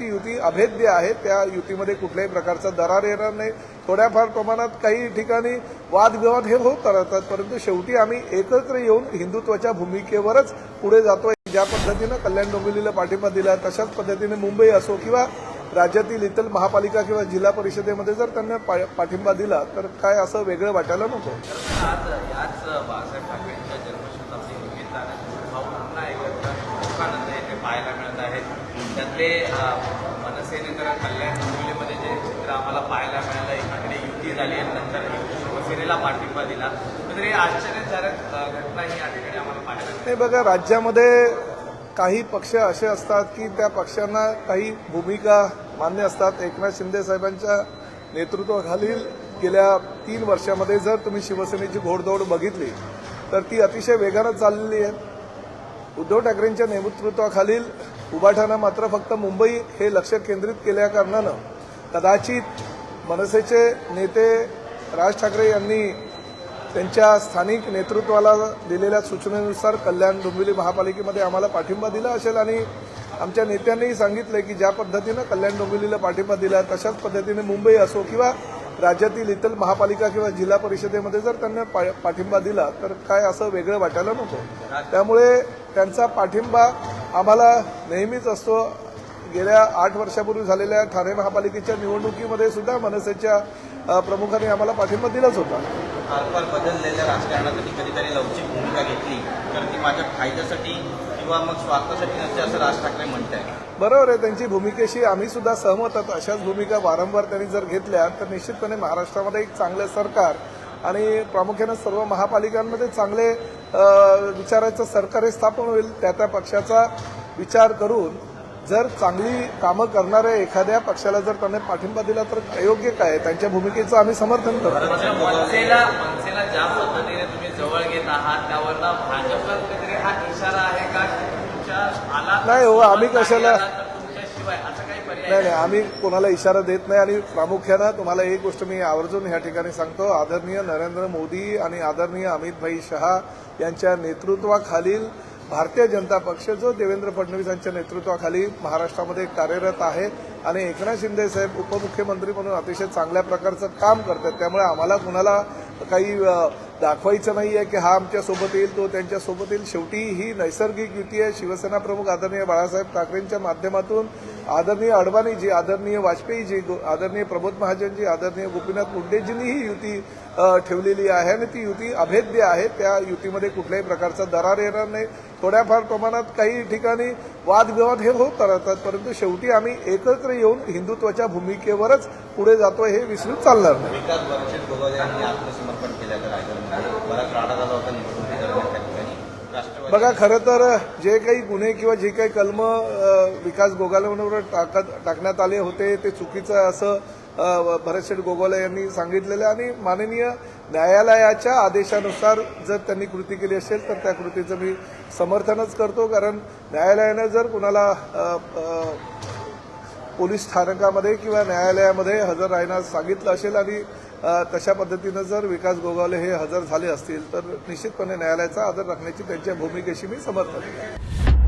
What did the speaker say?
ती युती अभेद्य आहे. त्या युतीमध्ये कुठल्याही प्रकारचा दरार येणार नाही. थोड्याफार प्रमाणात काही ठिकाणी वादविवाद हे होत राहतात. परंतु शेवटी आम्ही एकत्र येऊन हिंदुत्वाच्या भूमिकेवरच पुढे जातोय. ज्या पद्धतीनं कल्याण डोंबिवलीला पाठिंबा दिला तशाच पद्धतीने मुंबई असो किंवा राज्यातील इतर महापालिका किंवा जिल्हा परिषदेमध्ये जर त्यांना पा- पाठिंबा दिला तर काय असं वेगळं वाटायला नको. बाळासाहेब ठाकरेंच्या जन्मशताब्दी निमित्तानं भाऊ पुन्हा एकत्र लोकांना पाहायला मिळत त्यातले मनसेने तर कल्याण डोंबिवलीमध्ये जे चित्र आम्हाला पाहायला मिळालं एकाकडे युती झाली आणि नंतर शिवसेनेला पाठिंबा दिला. तर हे आश्चर्यकारक घटना ही या ठिकाणी आम्हाला पाहायला मिळते नाही बघा राज्यामध्ये काही पक्ष असे असतात की त्या पक्षांना काही भूमिका मान्य असतात. एकनाथ शिंदे साहेबांच्या नेतृत्वाखालील गेल्या तीन वर्षामध्ये जर तुम्ही शिवसेनेची घोडदौड बघितली तर ती अतिशय वेगानं चाललेली आहे. उद्धव ठाकरेंच्या नेतृत्वाखालील उभाठानं मात्र फक्त मुंबई हे लक्ष केंद्रित केल्या कारणानं कदाचित मनसेचे नेते राज ठाकरे यांनी त्यांच्या स्थानिक नेतृत्वाला दिलेल्या सूचनेनुसार कल्याण डोंबिवली महापालिकेमध्ये आम्हाला पाठिंबा दिला असेल आणि आमच्या नेत्यांनीही सांगितलं की ज्या पद्धतीनं कल्याण डोंबिवलीला पाठिंबा दिला तशाच पद्धतीने मुंबई असो किंवा राज्यातील इतर महापालिका किंवा जिल्हा परिषदेमध्ये जर त्यांना पा- पाठिंबा दिला तर काय असं वेगळं वाटायला नको. त्यामुळे त्यांचा पाठिंबा आम्हाला नेहमीच असतो गेल्या आठ वर्षापूर्वी झालेल्या ठाणे महापालिकेच्या निवडणुकीमध्ये सुद्धा मनसेच्या प्रमुखांनी आम्हाला पाठिंबा दिलाच होता. फार बदललेल्या राजकारणासाठी कधीतरी लवचिक भूमिका घेतली तर ती माझ्या फायद्यासाठी किंवा मग स्वार्थासाठी नसते असं राज ठाकरे म्हणत आहे बरोबर आहे त्यांची भूमिकेशी आम्ही सुद्धा सहमत आहोत. अशाच भूमिका वारंवार त्यांनी जर घेतल्या तर निश्चितपणे महाराष्ट्रामध्ये एक चांगलं सरकार आणि प्रामुख्यानं सर्व महापालिकांमध्ये चांगले विचाराचं सरकार हे स्थापन होईल त्या त्या पक्षाचा विचार करून जर चांगली कामं करणाऱ्या एखाद्या पक्षाला जर त्यांनी पाठिंबा दिला तर अयोग्य काय? त्यांच्या भूमिकेचं आम्ही समर्थन करतो. मनसेला मनसेला ज्या पद्धतीने तुम्ही जवळ घेत आहात त्यावरनं भाजपला कुठेतरी हा इशारा आहे का? की तुमच्या आला नाही हो, आम्ही कशाला- नाही नाही. आम्ही कोणाला इशारा देत नाही आणि प्रामुख्यानं तुम्हाला एक गोष्ट मी आवर्जून ह्या ठिकाणी सांगतो. आदरणीय नरेंद्र मोदी आणि आदरणीय अमित भाई शहा यांच्या नेतृत्वाखालील भारतीय जनता पक्ष जो देवेंद्र फडणवीस यांच्या नेतृत्वाखाली महाराष्ट्रामध्ये कार्यरत आहे आणि एकनाथ शिंदे साहेब उपमुख्यमंत्री म्हणून अतिशय चांगल्या प्रकारचं काम करतात. त्यामुळे आम्हाला कुणाला काही दाखवायचं नाही आहे की हा आमच्यासोबत येईल तो त्यांच्यासोबत येईल. शेवटी ही नैसर्गिक युती आहे. शिवसेना प्रमुख आदरणीय बाळासाहेब ठाकरेंच्या माध्यमातून आदरणीय अडवाणीजी आदरणीय वाजपेयीजी गो- आदरणीय प्रबोध महाजनजी आदरणीय गोपीनाथ मुंडेजींनी ही युती ठेवलेली आहे आणि ती युती अभेद्य आहे. त्या युतीमध्ये कुठल्याही प्रकारचा दरार येणार नाही. थोड्याफार प्रमाणात काही ठिकाणी वादविवाद हे होत राहतात परंतु शेवटी आम्ही एकत्र येऊन हिंदुत्वाच्या भूमिकेवरच पुढे जातो हे विसरून चालणार नाही. बघा खरं तर जे काही गुन्हे किंवा जे काही कलम विकास गोगालेंवर टाकत टाकण्यात आले होते ते चुकीचं आहे असं भरतशेठ गोगोले यांनी सांगितलेलं आहे. आणि माननीय न्यायालयाच्या आदेशानुसार जर त्यांनी कृती केली असेल तर त्या कृतीचं मी समर्थनच करतो. कारण न्यायालयानं जर कुणाला पोलीस स्थानकामध्ये किंवा न्यायालयामध्ये हजर राहण्यास सांगितलं असेल आणि तशा पद्धतीनं जर विकास गोगावले हे हजर झाले असतील तर निश्चितपणे न्यायालयाचा आदर राखण्याची त्यांच्या भूमिकेशी मी समर्थन आहे.